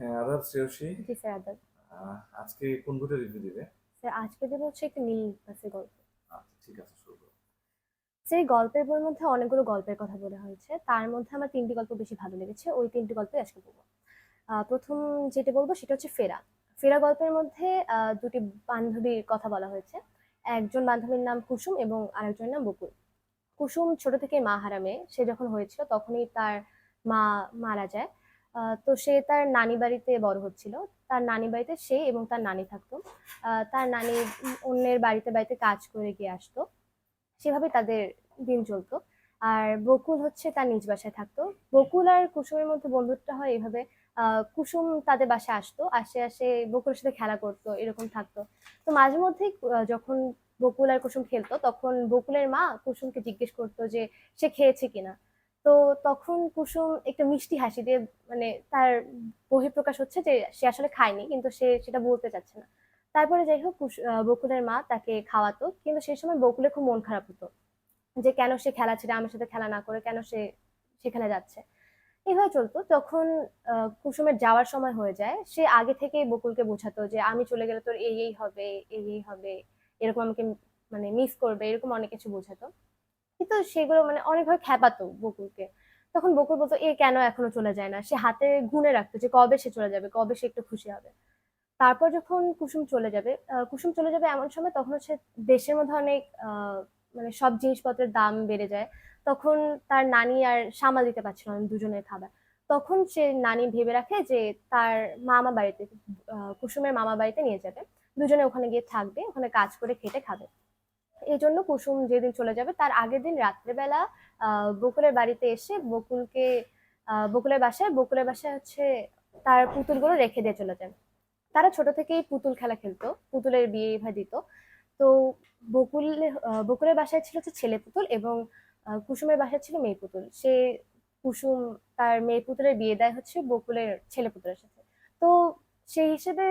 হ্যাঁ আদাব শ্রেয়সী জি স্যার আদাব। আজকে কোন বইটা রিভিউ দিবে? স্যার আজকে দেবো হচ্ছে একটা নীল বাসের গল্প। আচ্ছা ঠিক আছে শুরু করো। সেই গল্পের বইয়ের মধ্যে অনেকগুলো গল্পের কথা বলা হয়েছে তার মধ্যে আমার তিনটি গল্প বেশি ভালো লেগেছে ওই তিনটি গল্পই আজকে বলব। প্রথম যেটা বলব সেটা হচ্ছে ফেরা। ফেরা গল্পের মধ্যে আহ, দুটি বান্ধবীর কথা বলা হয়েছে। একজন বান্ধবীর নাম কুসুম এবং আরেকজনের নাম বকুল। কুসুম ছোট থেকে মা হারা হারামে সে যখন হয়েছিল তখনই তার মা মারা যায়। তো সে তার নানি বাড়িতে বড় হচ্ছিল। তার নানি বাড়িতে সে এবং তার নানি থাকতো। তার নানি অন্যের বাড়িতে বাড়িতে কাজ করে গিয়ে আসতো। সেভাবে তাদের দিন চলতো। আর বকুল হচ্ছে তার নিজ বাসায় থাকতো। বকুল আর কুসুমের মধ্যে বন্ধুত্বটা হয় এইভাবে কুসুম তাদের বাসায় আসতো। আসে আসে বকুলের সাথে খেলা করতো এরকম থাকতো। তো মাঝে মধ্যেই আহ, যখন বকুল আর কুসুম খেলতো তখন বকুলের মা কুসুমকে জিজ্ঞেস করতো যে সে খেয়েছে কিনা? তো তখন কুসুম একটা মিষ্টি হাসি দিয়ে মানে তার বহিঃপ্রকাশ হচ্ছে যে সে আসলে খায়নি, কিন্তু সে সেটা বলতে চাচ্ছে না। তারপরে যাই হোক বকুলের মা তাকে খাওয়াতো, কিন্তু সেই সময় বকুলের খুব মন খারাপ হতো যে কেন সে খেলা ছেড়ে আমার সাথে খেলা না করে, কেন সে সেখানে যাচ্ছে। এইভাবে চলতো। তখন কুসুমের যাওয়ার সময় হয়ে যায়। সে আগে থেকেই বকুলকে বোঝাতো যে আমি চলে গেলে তোর এই এই হবে, এই এই হবে, এরকম আমাকে মানে মিস করবে, এরকম অনেক কিছু বোঝাতো। কিন্তু সেগুলো মানে অনেকভাবে খেপাতো বকুলকে। তখন বকুল বলতো, এ কেন এখনও চলে যায় না? সে হাতে গুনে রাখতো যে কবে সে চলে যাবে, কবে সে একটু খুশি হবে। তারপর যখন কুসুম চলে যাবে কুসুম চলে যাবে এমন সময় তখন হচ্ছে দেশের মধ্যে অনেক মানে সব জিনিসপত্রের দাম বেড়ে যায়। তখন তার নানি আর সামাল দিতে পারছিল না, দুজনের খাবার। তখন সে নানি ভেবে রাখে যে তার মামা বাড়িতে কুসুমের মামা বাড়িতে নিয়ে যাবে। দুজনে ওখানে গিয়ে থাকবে, ওখানে কাজ করে খেটে খাবে। এই জন্য কুসুম যেদিন চলে যাবে, তার আগের দিন রাত্রেবেলা বকুলের বাড়িতে এসে বকুলকে বকুলের বাসায় বকুলের বাসায় হচ্ছে তার পুতুলগুলো রেখে দিয়ে চলে যায় তারা ছোট থেকেই পুতুল খেলা খেলতো, পুতুলের বিয়ে ভা দিত। তো বকুল বকুলের বাসায় ছিল হচ্ছে ছেলে পুতুল এবং কুসুমের বাসায় ছিল মেয়ে পুতুল। সে কুসুম তার মেয়ে পুতুলের বিয়ে দেয় হচ্ছে বকুলের ছেলে পুতুলের সাথে। তো সেই হিসেবে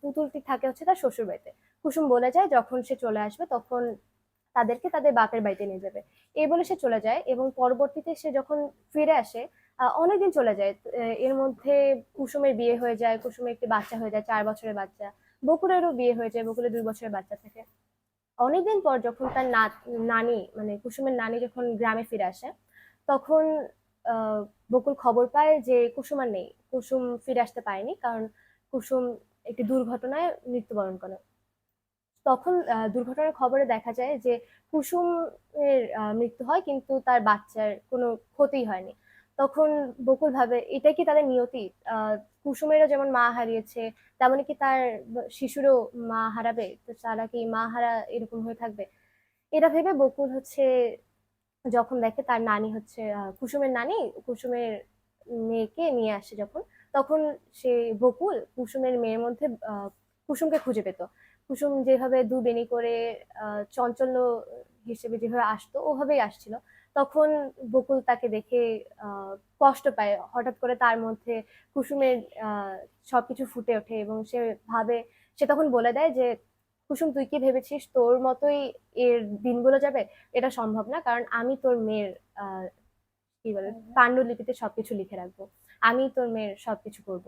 পুতুলটি থাকে হচ্ছে তার শ্বশুর বাড়িতে। কুসুম বলে যায়, যখন সে চলে আসবে তখন তাদেরকে তাদের বাপের বাড়িতে নিয়ে যাবে। এই বলে সে চলে যায় এবং পরবর্তীতে সে যখন ফিরে আসে অনেকদিন চলে যায়। এর মধ্যে কুসুমের বিয়ে হয়ে যায়, কুসুমের একটি বাচ্চা হয়ে যায়, চার বছরের বাচ্চা। বকুলেরও বিয়ে হয়ে যায়, বকুলের দুই বছরের বাচ্চা থাকে। অনেকদিন পর যখন তার নানি মানে কুসুমের নানি যখন গ্রামে ফিরে আসে, তখন বকুল খবর পায় যে কুসুম আর নেই। কুসুম ফিরে আসতে পারেনি কারণ কুসুম একটি দুর্ঘটনায় মৃত্যুবরণ করে। তখন দুর্ঘটনার খবরে দেখা যায় যে কুসুমের মৃত্যু হয় কিন্তু তার বাচ্চার কোনো ক্ষতি হয়নি। তখন বকুল ভাবে এটাই কি তাদের নিয়তি? কুসুমেরও যেমন মা হারিয়েছে তেমনই কি তার শিশুরও মা হারাবে? তো তারা কি মা হারা এরকম হয়ে থাকবে? এটা ভেবে বকুল হচ্ছে, যখন দেখে তার নানি হচ্ছে কুসুমের নানি, কুসুমের মেয়েকে নিয়ে আসে যখন। তখন সে বকুল কুসুমের মেয়ের মধ্যে কুসুমকে খুঁজে পেত। কুসুম যেভাবে দু বেনি করে চঞ্চল্য হিসেবে যেভাবে আসতো ওভাবেই আসছিল। তখন বকুল তাকে দেখে কষ্ট পায়। হঠাৎ করে তার মধ্যে কুসুমের আহ, সবকিছু ফুটে ওঠে এবং সে ভাবে সে তখন বলে দেয় যে কুসুম তুই কি ভেবেছিস তোর মতোই এর দিনগুলো যাবে? এটা সম্ভব না কারণ আমি তোর মেয়ের আহ কি বলে পাণ্ডুলিপিতে সবকিছু লিখে রাখব। আমি তোর মেয়ের সবকিছু করব।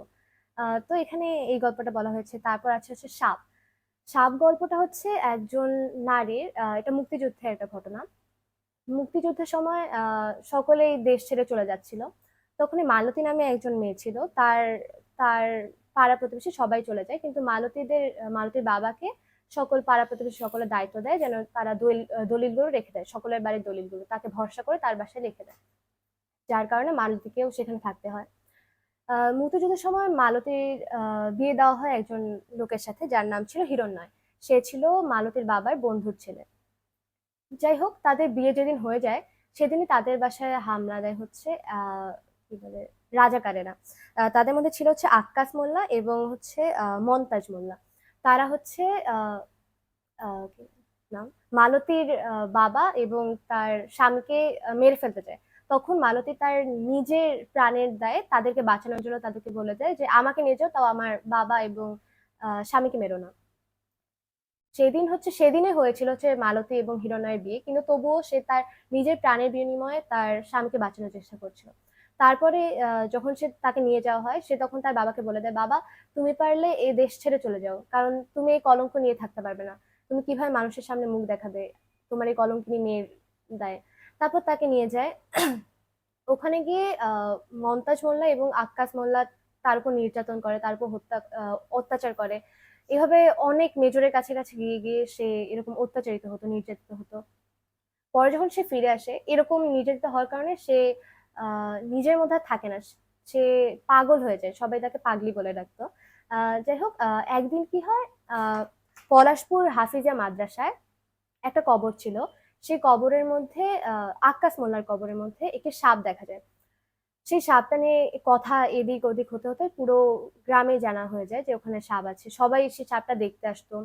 আহ তো এখানে এই গল্পটা বলা হয়েছে। তারপর আছে হচ্ছে সাপ। সাপ গল্পটা হচ্ছে একজন নারীর এটা মুক্তিযুদ্ধের একটা ঘটনা। মুক্তিযুদ্ধের সময় সকলেই দেশ ছেড়ে চলে যাচ্ছিল। তখনই মালতী নামে একজন মেয়ে ছিল। তার তার পাড়া প্রতিবেশী সবাই চলে যায়। কিন্তু মালতীদের, মালতীর বাবাকে সকল পাড়া প্রতিবেশী সকলের দায়িত্ব দেয় যেন তারা দলিল দলিলগুলো রেখে দেয়। সকলের বাড়ির দলিলগুলো। তাকে ভরসা করে তার বাসায় রেখে দেয়। যার কারণে মালতীকেও সেখানে থাকতে হয়। মুক্তিযুদ্ধের সময় মালতীর বিয়ে দেওয়া হয় একজন লোকের সাথে যার নাম ছিল হিরণ্ময়। সে ছিল মালতীর বাবার বন্ধুর ছেলে। যাই হোক তাদের বিয়ে যেদিন হয়ে যায় সেদিনই তাদের বাসায় হামলা দেয় হচ্ছে কি বলে রাজাকারেরা তাদের মধ্যে ছিল হচ্ছে আক্কাস মোল্লা এবং হচ্ছে আহ, মমতাজ মোল্লা। তারা হচ্ছে নাম? মালতীর বাবা এবং তার স্বামীকে মেরে ফেলতে চায়। তখন মালতী তার নিজের প্রাণের দায়ে তাদেরকে বাঁচানোর জন্য তাদেরকে বলে দেয় যে, আমাকে নিয়ে যাও, তাও আমার বাবা এবং স্বামীকে মেরো না। সেদিন হচ্ছে, সেদিনে হয়েছিল হচ্ছে মালতী এবং হিরণয়ের বিয়ে। কিন্তু তবুও সে তার নিজের প্রাণের বিনিময়ে তার স্বামীকে বাঁচানোর চেষ্টা করছিল। তারপরে যখন সে তাকে নিয়ে যাওয়া হয়, সে তখন তার বাবাকে বলে দেয়, বাবা, তুমি পারলে এই দেশ ছেড়ে চলে যাও। কারণ তুমি এই কলঙ্ক নিয়ে থাকতে পারবে না। তুমি কীভাবে মানুষের সামনে মুখ দেখাবে? তোমার এই কলঙ্কিনী মেয়ের দায়ে। তারপর তাকে নিয়ে যায়। ওখানে গিয়ে মমতাজ মোল্লা এবং আক্কাস মোল্লা তার উপর নির্যাতন করে, তার উপর হত্যা অত্যাচার করে। এভাবে অনেক মেজরের কাছে কাছে গিয়ে গিয়ে সে এরকম অত্যাচারিত হতো, নির্যাতিত হতো। পরে যখন সে ফিরে আসে, এরকম নির্যাতিত হওয়ার কারণে সে নিজের মধ্যে থাকে না। সে পাগল হয়ে যায়, সবাই তাকে পাগলি বলে ডাকতো। যাই হোক একদিন কি হয় পলাশপুর হাফিজা মাদ্রাসায় একটা কবর ছিল। সেই কবরের মধ্যে আক্কাস মোল্লার কবরের মধ্যে একটি সাপ দেখা যায়। সেই সাপটা নিয়ে কথা এদিক ওদিক হতে হতে পুরো গ্রামে জানা হয়ে যায় যে ওখানে সাপ আছে। সবাই সেই সাপটা দেখতে আসতো।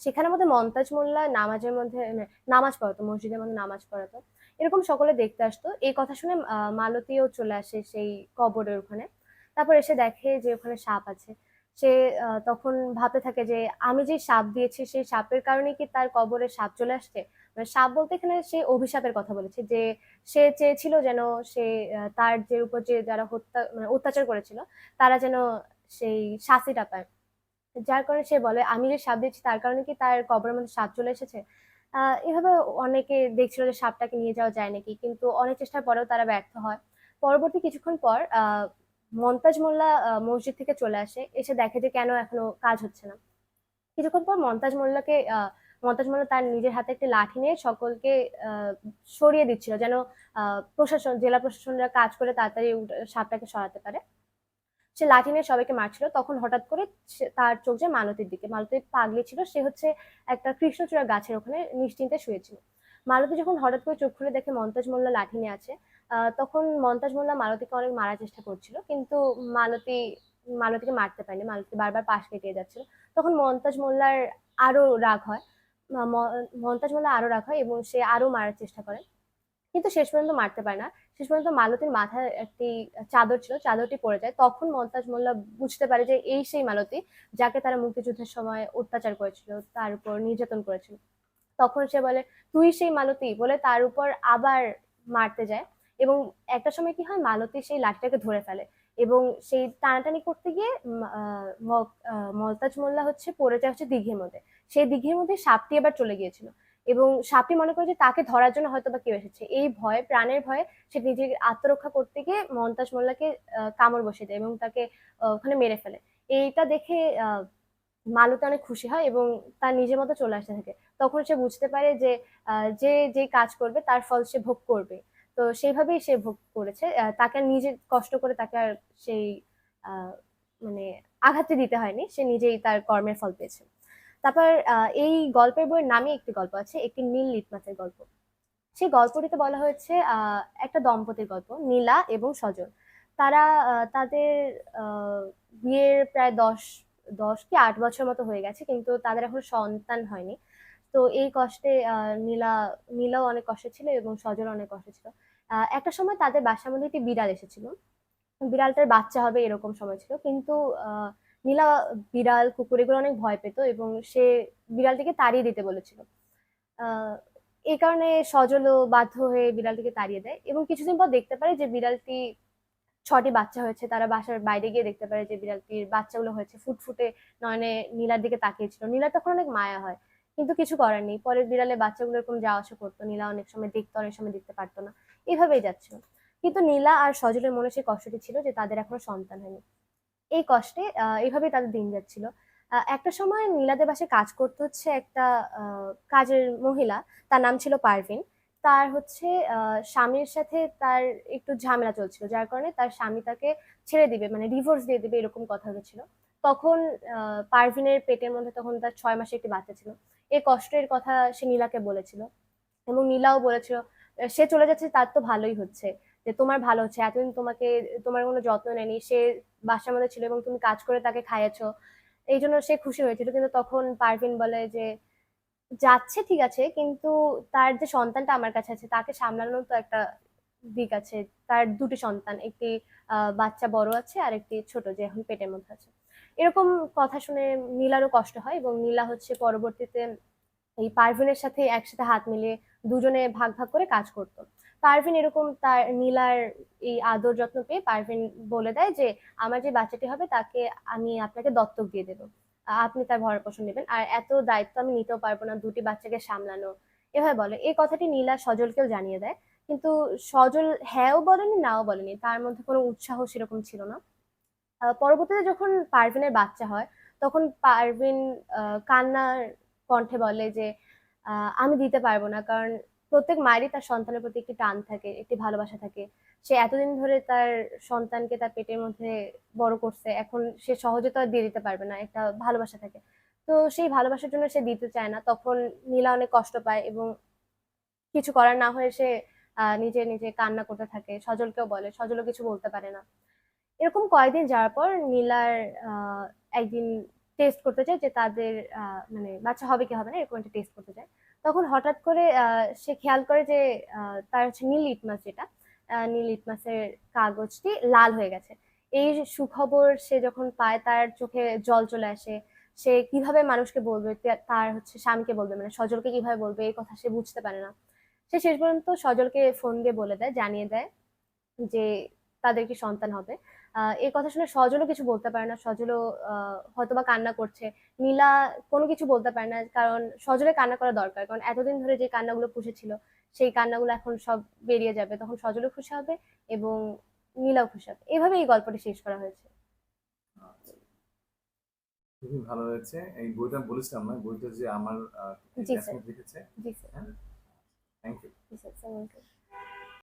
সেখানের মধ্যে মমতাজ মোল্লা নামাজের মধ্যে মানে নামাজ পড়াতো, মসজিদের মধ্যে নামাজ পড়াতো। এরকম সকলে দেখতে আসতো। এই কথা শুনে মালতীও চলে আসে সেই কবরের ওখানে। তারপর এসে দেখে যে ওখানে সাপ আছে। সে তখন ভাবতে থাকে যে আমি যে সাপ দিয়েছি সেই সাপের কারণে কি তার কবরে সাপ চলে আসছে? মানে সাপ বলতে এখানে সে অভিশাপের কথা বলেছে যে সে চেয়েছিল যেন সে তার যে উপর যে যারা হত্যা মানে অত্যাচার করেছিল তারা যেন সেই শাস্তিটা পায়। যার কারণে সে বলে আমি যে সাপ দিয়েছি তার কারণে কি তার কবরের মধ্যে সাপ চলে এসেছে? এভাবে অনেকে দেখছিল যে সাপটাকে নিয়ে যাওয়া যায় নাকি কিন্তু অনেক চেষ্টার পরেও তারা ব্যর্থ হয়। পরবর্তী কিছুক্ষণ পর আহ মমতাজ মোল্লা মসজিদ থেকে চলে আসে। এসে দেখে যে কেন এখনও কাজ হচ্ছে না। কিছুক্ষণ পর মমতাজ মোল্লাকে আহ, মমতাজ মোল্লা তার নিজের হাতে একটি লাঠি নিয়ে সকলকে সরিয়ে দিচ্ছিল যেন প্রশাসন, জেলা প্রশাসনরা কাজ করে তাড়াতাড়ি সাপটাকে সরাতে পারে। সে লাঠি নিয়ে সবাইকে মারছিল। তখন হঠাৎ করে তার চোখ যায় মালতীর দিকে। মালতী পাগলি ছিল। সে হচ্ছে একটা কৃষ্ণচূড়া গাছের ওখানে নিশ্চিন্তে শুয়েছিল। মালতী যখন হঠাৎ করে চোখ খুলে দেখে মমতাজ মোল্লা লাঠি নিয়ে আছে তখন মমতাজ মোল্লা মালতীকে অনেক মারার চেষ্টা করছিল। কিন্তু মালতী, মালতীকে মারতে পারেনি। মালতী বারবার পাশ কেটে যাচ্ছিল। তখন মমতাজ মোল্লার আরও রাগ হয়। মমতাজ মোল্লা আরও রাখা হয় এবং সে আরও মারার চেষ্টা করে। কিন্তু শেষ পর্যন্ত মারতে পারে না। শেষ পর্যন্ত মালতীর মাথায় একটি চাদর ছিল, চাদরটি পড়ে যায়। তখন মমতাজ মোল্লা বুঝতে পারে যে এই সেই মালতী, যাকে তারা মুক্তিযুদ্ধের সময় অত্যাচার করেছিল, তার উপর নির্যাতন করেছিল। তখন সে বলে, তুই সেই মালতী? বলে তার উপর আবার মারতে যায়। এবং একটা সময় কি হয়, মালতী সেই লাঠিটাকে ধরে ফেলে। এবং সেই টানাটানি করতে গিয়ে উম, আহ, ম- আহ, মোল্লা হচ্ছে পড়ে যায় হচ্ছে দিঘির মধ্যে। সেই দিঘির মধ্যে সাপটি আবার চলে গিয়েছিল এবং সাপটি মনে করে যে তাকে ধরার জন্য হয়তো বা কেউ এসেছে। এই ভয়ে প্রাণের ভয়ে সে নিজের আত্মরক্ষা করতে গিয়ে মমতাজ মোল্লাকে কামড় বসে দেয় এবং তাকে ওখানে মেরে ফেলে। এইটা দেখে মালতী অনেক খুশি হয় এবং তার নিজের মতো চলে আসতে থাকে। তখন সে বুঝতে পারে যে যে যে কাজ করবে তার ফল সে ভোগ করবে। তো সেইভাবেই সে ভোগ করেছে। তাকে নিজে কষ্ট করে তাকে আর সেই মানে আঘাতে দিতে হয়নি। সে নিজেই তার কর্মের ফল পেয়েছে। তারপর এই গল্পের বইয়ের নামে একটি গল্প আছে, একটি নীল লিটমাসের গল্প। সেই গল্পটিতে বলা হয়েছে একটা দম্পতির গল্প, নীলা এবং সজল। তারা তাদের বিয়ের প্রায় দশ দশ কি আট বছর মতো হয়ে গেছে, কিন্তু তাদের এখন সন্তান হয়নি। তো এই কষ্টে নীলা, নীলাও অনেক কষ্টে ছিল এবং সজল অনেক কষ্টে ছিল। একটা সময় তাদের বাসার মধ্যে একটি বিড়াল এসেছিল। বিড়ালটার বাচ্চা হবে এরকম সময় ছিল। কিন্তু নীলা বিড়াল কুকুর এগুলো অনেক ভয় পেত এবং সে বিড়ালটিকে তাড়িয়ে দিতে বলেছিল। এই কারণে সজলও বাধ্য হয়ে বিড়ালটিকে তাড়িয়ে দেয় এবং কিছুদিন পর দেখতে পারে যে বিড়ালটি ছটি বাচ্চা হয়েছে। তারা বাসার বাইরে গিয়ে দেখতে পারে যে বিড়ালটির বাচ্চাগুলো হয়েছে। ফুটফুটে নয়নে নীলার দিকে তাকিয়েছিল নীলার তখন অনেক মায়া হয়। কিন্তু কিছু করার নেই। পরে বিড়ালে বাচ্চাগুলো এরকম যাওয়া আসা করতো, নীলা অনেক সময় দেখতো, অনেক সময় দেখতে পারতো না। এভাবেই যাচ্ছিল কিন্তু নীলা আর সজলের মনে সেই কষ্টটি ছিল যে তাদের এখনও সন্তান হয়নি। এই কষ্টে এইভাবেই তাদের দিন যাচ্ছিল। একটা সময় নীলাদের বাসায় কাজ করতে হচ্ছে একটা কাজের মহিলা। তার নাম ছিল পারভিন। তার হচ্ছে স্বামীর সাথে তার একটু ঝামেলা চলছিল। যার কারণে তার স্বামী তাকে ছেড়ে দিবে মানে ডিভোর্স দিয়ে দিবে, এরকম কথা হয়েছিল। তখন পারভিনের পেটের মধ্যে তখন তার ছয় মাসে একটি বাচ্চা ছিল। এই কষ্টের কথা সে নীলাকে বলেছিল। এবং নীলাও বলেছিল, সে চলে যাচ্ছে, তার তো ভালোই হচ্ছে। যে তোমার ভালো হচ্ছে, এতদিন তোমাকে, তোমার কোনো যত্ন নেয়নি। সে বাসার মধ্যে ছিল এবং তুমি কাজ করে তাকে খাইয়েছো। এই জন্য সে খুশি হয়েছিল। কিন্তু তখন পারভিন বলে যে, যাচ্ছে ঠিক আছে, কিন্তু তার যে সন্তানটা আমার কাছে আছে, তাকে সামলানোর তো একটা দিক আছে। তার দুটি সন্তান, একটি বাচ্চা বড় আছে আর একটি ছোট যে এখন পেটের মধ্যে আছে। এরকম কথা শুনে নীলারও কষ্ট হয় এবং নীলা হচ্ছে পরবর্তীতে এই পারভিনের সাথে একসাথে হাত মিলিয়ে দুজনে ভাগ ভাগ করে কাজ করতো। পারভিন এরকম তার নীলার এই আদর যত্ন পেয়ে পারভিন বলে দেয় যে, আমার যে বাচ্চাটি হবে তাকে আমি আপনাকে দত্তক দিয়ে দেবো। আপনি তার ভরণ পোষণ নেবেন। আর এত দায়িত্ব আমি নিতেও পারব না, দুটি বাচ্চাকে সামলানো এভাবে বলে। এই কথাটি নীলা সজলকেও জানিয়ে দেয়। কিন্তু সজল হ্যাঁও বলেনি, নাও বলেনি। তার মধ্যে কোনো উৎসাহ সেরকম ছিল না। পরবর্তীতে যখন পারভিনের বাচ্চা হয়, তখন পারভিন কান্নার কণ্ঠে বলে যে আমি দিতে পারব না, কারণ প্রত্যেক মায়েরই তার সন্তানের প্রতি একটি টান থাকে, একটি ভালোবাসা থাকে। সে এতদিন ধরে তার সন্তানকে তার পেটের মধ্যে বড় করছে, এখন সে সহজে তো আর দিয়ে দিতে পারবে না, একটা ভালোবাসা থাকে। তো সেই ভালোবাসার জন্য সে দিতে চায় না। তখন নীলা অনেক কষ্ট পায় এবং কিছু করার না হয়ে সে নিজে নিজে কান্না করতে থাকে। সজলকেও বলে, সজলও কিছু বলতে পারে না। এরকম কয়েকদিন যাওয়ার পর নীলার একদিন টেস্ট করতে চায় যে তাদের মানে বাচ্চা হবে কি হবে না, এরকম একটা টেস্ট করতে চায় তখন হঠাৎ করে সে খেয়াল করে যে তার হচ্ছে নীল লিটমাস যেটা নীল লিটমাসের কাগজটি লাল হয়ে গেছে। এই সুখবর সে যখন পায়, তার চোখে জল চলে আসে। সে কীভাবে মানুষকে বলবে তার হচ্ছে স্বামীকে বলবে মানে সজলকে কীভাবে বলবে, এই কথা সে বুঝতে পারে না। সে শেষ পর্যন্ত সজলকে ফোন দিয়ে বলে দেয়, জানিয়ে দেয় যে তাদের কি সন্তান হবে। এই কথা শুনে সজলও কিছু বলতে পারে না সজলও হয়তোবা কান্না করছে। নীলা কোনো কিছু বলতে পারে না কারণ সজলে কান্না করা দরকার কারণ এতদিন ধরে যে কান্নাগুলো পুষেছিল সেই কান্নাগুলো এখন সব বেরিয়ে যাবে তখন সজলও খুশি হবে এবং নীলাও খুশি হবে। এভাবে এই গল্পটি শেষ করা হয়েছে। খুবই ভালো হয়েছে। এই বইটা বলেছিলাম না বইটা যে আমার জি, স্যার। লিখেছে জি স্যার থ্যাংক ইউ জি স্যার